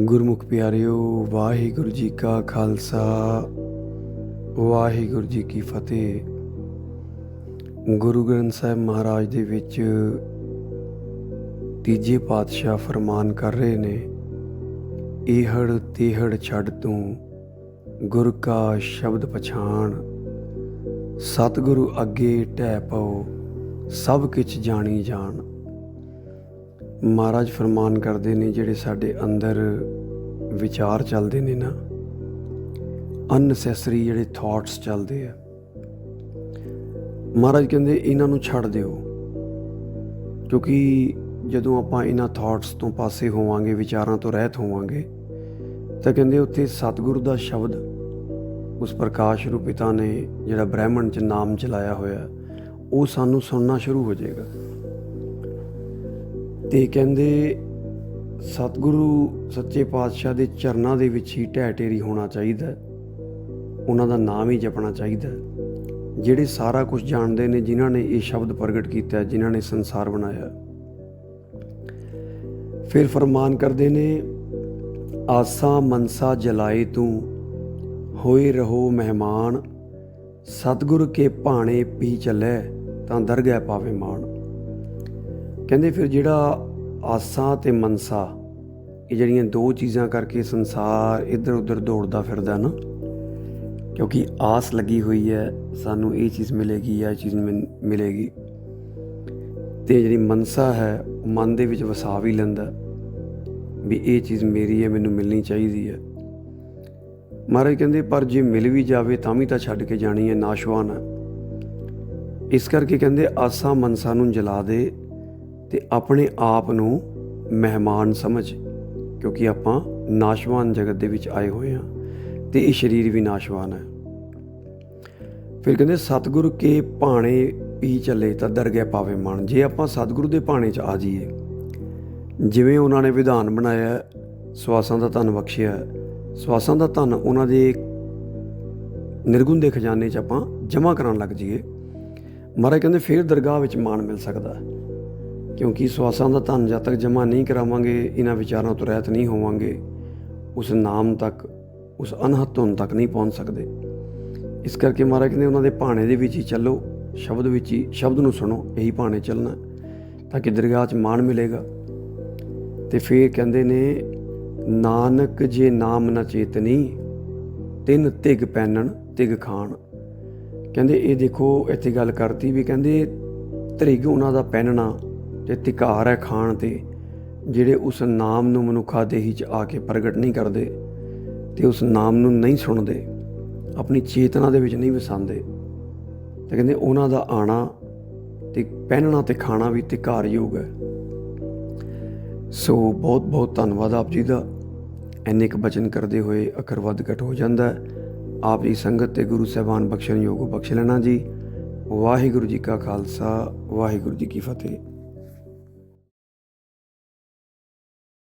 ਗੁਰਮੁਖ ਪਿਆਰਿਓ, ਵਾਹਿਗੁਰੂ ਜੀ ਕਾ ਖਾਲਸਾ, ਵਾਹਿਗੁਰੂ ਜੀ ਕੀ ਫਤਿਹ। ਗੁਰੂ ਗ੍ਰੰਥ ਸਾਹਿਬ ਮਹਾਰਾਜ ਦੇ ਵਿੱਚ ਤੀਜੇ ਪਾਤਸ਼ਾਹ ਫਰਮਾਨ ਕਰ ਰਹੇ ਨੇ ਇਹੜ ਤੇਹੜ ਛੱਡ ਤੂੰ, ਗੁਰ ਕਾ ਸ਼ਬਦ ਪਛਾਣ, ਸਤਿਗੁਰੂ ਅੱਗੇ ਟਹਿ ਪਾਓ, ਸਭ ਕਿਛ ਜਾਣੀ ਜਾਣ। ਮਹਾਰਾਜ ਫਰਮਾਨ ਕਰਦੇ ਨੇ, ਜਿਹੜੇ ਸਾਡੇ ਅੰਦਰ ਵਿਚਾਰ ਚੱਲਦੇ ਨੇ ਨਾ ਅਨਸੈਸਰੀ ਜਿਹੜੇ ਥਾਟਸ ਚੱਲਦੇ ਆ, ਮਹਾਰਾਜ ਕਹਿੰਦੇ ਇਹਨਾਂ ਨੂੰ ਛੱਡ ਦਿਓ, ਕਿਉਂਕਿ ਜਦੋਂ ਆਪਾਂ ਇਹਨਾਂ ਥਾਟਸ ਤੋਂ ਪਾਸੇ ਹੋਵਾਂਗੇ, ਵਿਚਾਰਾਂ ਤੋਂ ਰਹਿਤ ਹੋਵਾਂਗੇ, ਤਾਂ ਕਹਿੰਦੇ ਉੱਥੇ ਸਤਿਗੁਰੂ ਦਾ ਸ਼ਬਦ ਉਸ ਪ੍ਰਕਾਸ਼ ਰੂਪਿਤਾ ਨੇ ਜਿਹੜਾ ਬ੍ਰਹਿਮੰਡ ਚ ਨਾਮ ਚਲਾਇਆ ਹੋਇਆ, ਉਹ ਸਾਨੂੰ ਸੁਣਨਾ ਸ਼ੁਰੂ ਹੋ ਜਾਏਗਾ। ਤੇ ਕਹਿੰਦੇ ਸਤਿਗੁਰੂ ਸੱਚੇ ਪਾਤਸ਼ਾਹ ਦੇ ਚਰਨਾਂ ਦੇ ਵਿੱਚ ਹੀ ਢਹਿ ਢੇਰੀ ਹੋਣਾ ਚਾਹੀਦਾ ਉਹਨਾਂ ਦਾ ਨਾਮ ਹੀ ਜਪਣਾ ਚਾਹੀਦਾ ਜਿਹੜੇ ਸਾਰਾ ਕੁਝ ਜਾਣਦੇ ਨੇ, ਜਿਨ੍ਹਾਂ ਨੇ ਇਹ ਸ਼ਬਦ ਪ੍ਰਗਟ ਕੀਤਾ ਜਿਨ੍ਹਾਂ ਨੇ ਸੰਸਾਰ ਬਣਾਇਆ ਫਿਰ ਫਰਮਾਨ ਕਰਦੇ ਨੇ, ਆਸਾ ਮਨਸਾ ਜਲਾਏ ਤੂੰ, ਹੋਏ ਰਹੋ ਮਹਿਮਾਨ, ਸਤਿਗੁਰ ਕੇ ਭਾਣੇ ਪੀ ਚੱਲੇ ਤਾਂ ਦਰਗਹਿ ਪਾਵੇ ਮਾਣ। ਕਹਿੰਦੇ ਫਿਰ ਜਿਹੜਾ ਆਸਾਂ ਤੇ ਮਨਸਾ, ਇਹ ਜਿਹੜੀਆਂ ਦੋ ਚੀਜ਼ਾਂ ਕਰਕੇ ਸੰਸਾਰ ਇੱਧਰ ਉੱਧਰ ਦੌੜਦਾ ਫਿਰਦਾ ਨਾ, ਕਿਉਂਕਿ ਆਸ ਲੱਗੀ ਹੋਈ ਹੈ, ਸਾਨੂੰ ਇਹ ਚੀਜ਼ ਮਿਲੇਗੀ, ਇਹ ਚੀਜ਼ ਮਿਲ- ਮਿਲੇਗੀ। ਤੇ ਜਿਹੜੀ ਮਨਸਾ ਹੈ, ਮਨ ਦੇ ਵਿੱਚ ਵਸਾ ਵੀ ਲੈਂਦਾ ਵੀ ਇਹ ਚੀਜ਼ ਮੇਰੀ ਹੈ, ਮੈਨੂੰ ਮਿਲਣੀ ਚਾਹੀਦੀ ਹੈ। ਮਹਾਰਾਜ ਕਹਿੰਦੇ, ਪਰ ਜੇ ਮਿਲ ਵੀ ਜਾਵੇ ਤਾਂ ਵੀ ਤਾਂ ਛੱਡ ਕੇ ਜਾਣੀ ਹੈ, ਨਾਸ਼ਵਾਨ ਹੈ। ਇਸ ਕਰਕੇ ਕਹਿੰਦੇ, ਆਸਾਂ ਮਨਸਾ ਨੂੰ ਜਲਾ ਦੇ ਤੇ ਆਪਣੇ ਆਪ ਨੂੰ ਮਹਿਮਾਨ ਸਮਝ, ਕਿਉਂਕਿ ਆਪਾਂ ਨਾਸ਼ਵਾਨ ਜਗਤ ਦੇ ਵਿੱਚ ਆਏ ਹੋਏ ਹਾਂ ਤੇ ਇਹ ਸਰੀਰ ਵੀ ਨਾਸ਼ਵਾਨ ਹੈ। ਫਿਰ ਕਹਿੰਦੇ, ਸਤਿਗੁਰ ਕੇ ਭਾਣੇ ਪੀ ਚੱਲੇ ਤਾਂ ਦਰਗਹਿ ਪਾਵੇ ਮਨ। ਜੇ ਆਪਾਂ ਸਤਿਗੁਰੂ ਦੇ ਭਾਣੇ 'ਚ ਆ ਜਾਈਏ, ਜਿਵੇਂ ਉਹਨਾਂ ਨੇ ਵਿਧਾਨ ਬਣਾਇਆ ਸਵਾਸਾਂ ਦਾ ਧਨ ਬਖਸ਼ਿਆ ਸਵਾਸਾਂ ਦਾ ਧਨ ਉਹਨਾਂ ਦੇ ਨਿਰਗੁਣ ਦੇ ਖਜ਼ਾਨੇ 'ਚ ਆਪਾਂ ਜਮ੍ਹਾਂ ਕਰਾਉਣ ਲੱਗ ਜਾਈਏ, ਮਹਾਰਾਜ ਕਹਿੰਦੇ, ਫਿਰ ਦਰਗਾਹ ਵਿੱਚ ਮਾਣ ਮਿਲ ਸਕਦਾ ਹੈ। ਕਿਉਂਕਿ ਸਵਾਸਾਂ ਦਾ ਧਨ ਜਦ ਤੱਕ ਜਮ੍ਹਾਂ ਨਹੀਂ ਕਰਾਵਾਂਗੇ, ਇਹਨਾਂ ਵਿਚਾਰਾਂ ਤੋਂ ਰਹਿਤ ਨਹੀਂ ਹੋਵਾਂਗੇ। ਉਸ ਨਾਮ ਤੱਕ, ਉਸ ਅਨਹਤ ਧੁਨ ਤੱਕ ਨਹੀਂ ਪਹੁੰਚ ਸਕਦੇ। ਇਸ ਕਰਕੇ ਮਹਾਰਾਜ ਕਹਿੰਦੇ, ਉਹਨਾਂ ਦੇ ਭਾਣੇ ਦੇ ਵਿੱਚ ਹੀ ਚੱਲੋ, ਸ਼ਬਦ ਵਿੱਚ ਹੀ, ਸ਼ਬਦ ਨੂੰ ਸੁਣੋ, ਇਹੀ ਭਾਣੇ ਚੱਲਣਾ, ਤਾਂ ਕਿ ਦਰਗਾਹ 'ਚ ਮਾਣ ਮਿਲੇਗਾ। ਤੇ ਫਿਰ ਕਹਿੰਦੇ ਨੇ, ਨਾਨਕ ਜੇ ਨਾਮ ਨ ਚੇਤਨੀ, ਤਿੰਨ ਤਿਗ ਪੈਨਣ, ਤਿਗ ਖਾਣ। ਕਹਿੰਦੇ, ਇਹ ਦੇਖੋ, ਇੱਥੇ ਗੱਲ ਕਰਤੀ ਵੀ ਕਹਿੰਦੇ, ਤ੍ਰਿਗ ਉਹਨਾਂ ਦਾ ਪਹਿਨਣਾ ਤੇ ਧਿਕਾਰ ਹੈ ਖਾਣ ਤੇ, ਜਿਹੜੇ ਉਸ ਨਾਮ ਨੂੰ ਮਨੁੱਖਾ ਦੇਹੀ ਚ ਆ ਕੇ ਪ੍ਰਗਟ ਨਹੀਂ ਕਰਦੇ ਤੇ ਉਸ ਨਾਮ ਨੂੰ ਨਹੀਂ ਸੁਣਦੇ, ਆਪਣੀ ਚੇਤਨਾ ਦੇ ਵਿੱਚ ਨਹੀਂ ਵਸਾਉਂਦੇ। ਤੇ ਕਹਿੰਦੇ ਉਹਨਾਂ ਦਾ ਆਣਾ ਤੇ ਪਹਿਨਣਾ ਤੇ ਖਾਣਾ ਵੀ ਧਿਕਾਰਯੋਗ ਹੈ। ਸੋ ਬਹੁਤ ਬਹੁਤ ਧੰਨਵਾਦ ਆਪ ਜੀ ਦਾ। ਇੰਨੇ ਕੁ ਬਚਨ ਕਰਦੇ ਹੋਏ ਅਕਰ ਵੱਧ ਘਟ ਹੋ ਜਾਂਦਾ ਆਪ ਜੀ ਸੰਗਤ ਤੇ ਗੁਰੂ ਸਾਹਿਬਾਨ ਬਖਸ਼ਣ ਯੋਗ ਬਖਸ਼ ਲੈਣਾ ਜੀ। ਵਾਹਿਗੁਰੂ ਜੀ ਕਾ ਖਾਲਸਾ, ਵਾਹਿਗੁਰੂ ਜੀ ਕੀ ਫਤਿਹ।